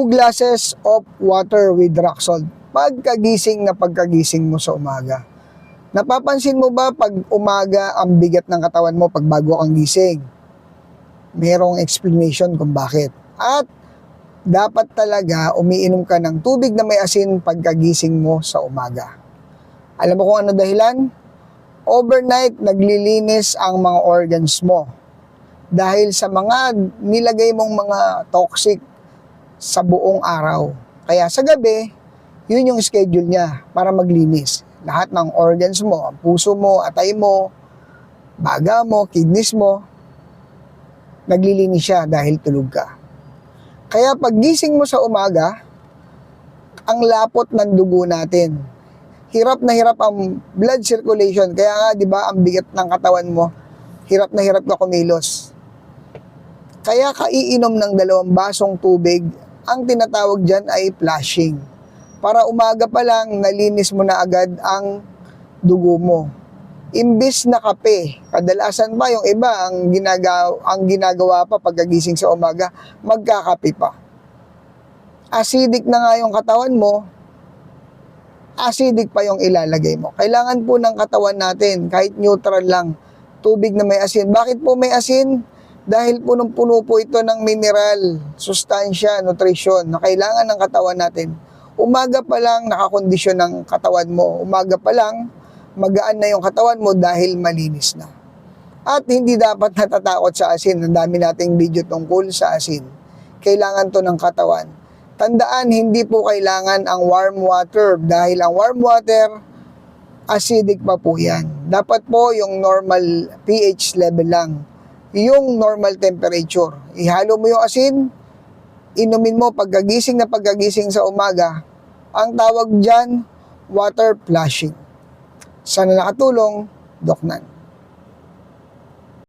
2 glasses of water with rock salt. Pagkagising na pagkagising mo sa umaga. Napapansin mo ba pag umaga ang bigat ng katawan mo pag bago kang gising? Merong explanation kung bakit. At dapat talaga umiinom ka ng tubig na may asin pagkagising mo sa umaga. Alam mo kung ano dahilan? Overnight, naglilinis ang mga organs mo. Dahil sa mga nilagay mong mga toxic sa buong araw. Kaya sa gabi, yun yung schedule niya para maglinis. Lahat ng organs mo, puso mo, atay mo, baga mo, kidneys mo, naglilinis siya dahil tulog ka. Kaya pag gising mo sa umaga, ang lapot ng dugo natin. Hirap na hirap ang blood circulation. Kaya nga, di ba, ang bigat ng katawan mo, hirap na hirap ka kumilos. Kaya kaiinom ng dalawang basong tubig, ang tinatawag dyan ay flushing. Para umaga pa lang, nalinis mo na agad ang dugo mo. Imbis na kape, kadalasan pa yung iba, ang ginagawa, ang ginagawa pa pagkagising sa umaga, magkakape pa. Acidic na nga yung katawan mo, acidic pa yung ilalagay mo. Kailangan po ng katawan natin, kahit neutral lang, tubig na may asin. Bakit po may asin? Dahil punong-puno po ito ng mineral, sustansya, nutrition na kailangan ng katawan natin. Umaga pa lang nakakondisyon ng katawan mo. Umaga pa lang magaan na yung katawan mo dahil malinis na. At hindi dapat natatakot sa asin. Ang dami nating video tungkol sa asin. Kailangan to ng katawan. Tandaan, hindi po kailangan ang warm water dahil ang warm water, acidic pa po yan. Dapat po yung normal pH level lang. Yung normal temperature. Ihalo mo yung asin, inumin mo pagkagising na pagkagising sa umaga. Ang tawag dyan, water flushing. Sana nakatulong, Doknan.